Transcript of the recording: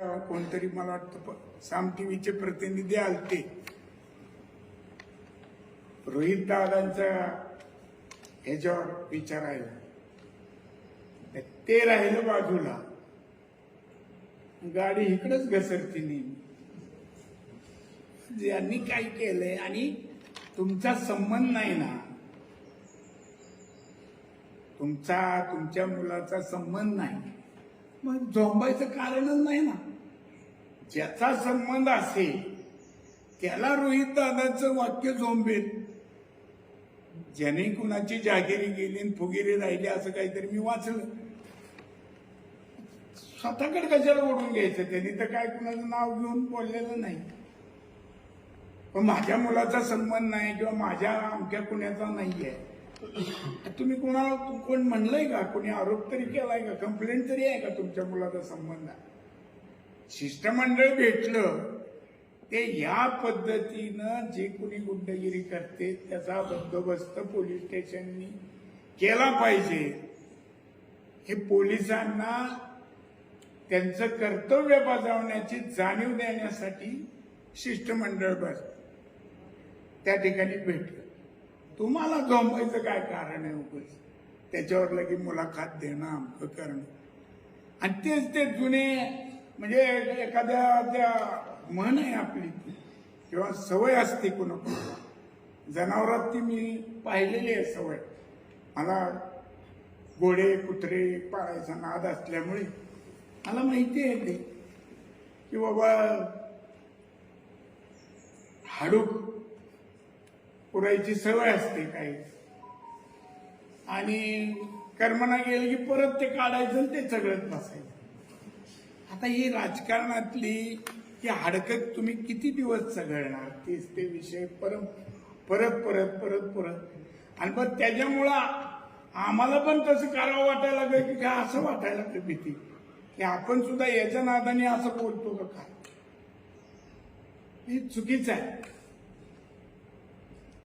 कोणतरी मला वाटतं साम टीव्हीचे प्रतिनिधी आलते. रोहित दादांचा ह्याच्यावर विचार आहे. ते राहिलं बाजूला. गाडी इकडंच घसरती नेहमी. म्हणजे यांनी काय केलंय आणि तुमचा संबंध नाही ना. तुमचा तुमच्या मुलाचा संबंध नाही. मग झोंबायचं कारणच नाही ना. ज्याचा संबंध असेल त्याला रोहित दादाचं वाक्य झोंबेल. ज्याने कुणाची जागिरी गेली आणि फुगिरी राहिली असं काहीतरी मी वाचलं. स्वतःकडे कशाला ओढून घ्यायचं? त्यांनी तर काय कुणाचं नाव घेऊन बोललेलं नाही. पण माझ्या मुलाचा संबंध नाही किंवा माझ्या अमक्या कुणाचा आहे तुम्ही कोणाला कोण म्हणलंय का? कोणी आरोप तरी केलाय का? कंप्लेंट तरी आहे का तुमच्या मुलाचा संबंध? शिष्टमंडळ भेटलं ते या पद्धतीनं जे कोणी गुंडगिरी करते त्याचा बंदोबस्त पोलीस स्टेशननी केला पाहिजे. हे पोलिसांना त्यांचं कर्तव्य बजावण्याची जाणीव देण्यासाठी शिष्टमंडळ बस त्या ठिकाणी भेटलं. तुम्हाला झोंबायचं काय कारण आहे उगाच? त्याच्यावर लगे मुलाखत देणं अमकं करणं. आणि तेच ते जुने म्हणजे एखाद्या त्या म्हण आहे आपली किंवा सवय असते कुणा जनावरात ती मी पाहिलेली आहे सवय. मला घोडे कुत्रे पाळायचा नाद असल्यामुळे मला माहिती आहे ते. की बाबा हाडूक पुरायची सवय असते काही. आणि कर्मना गेलं की परत ते काढायचं आणि ते सगळंच बसायचं. आता ही राजकारणातली ही हाडकत तुम्ही किती दिवस चघळणार तेच ते विषय परत परत परत परत परत. आणि मग त्याच्यामुळं आम्हाला पण तसं करावं वाटायला लागलं की काय असं वाटायला लागलं भीती. की आपण सुद्धा याच्या नादाने असं बोलतो का काय? हे चुकीचं आहे.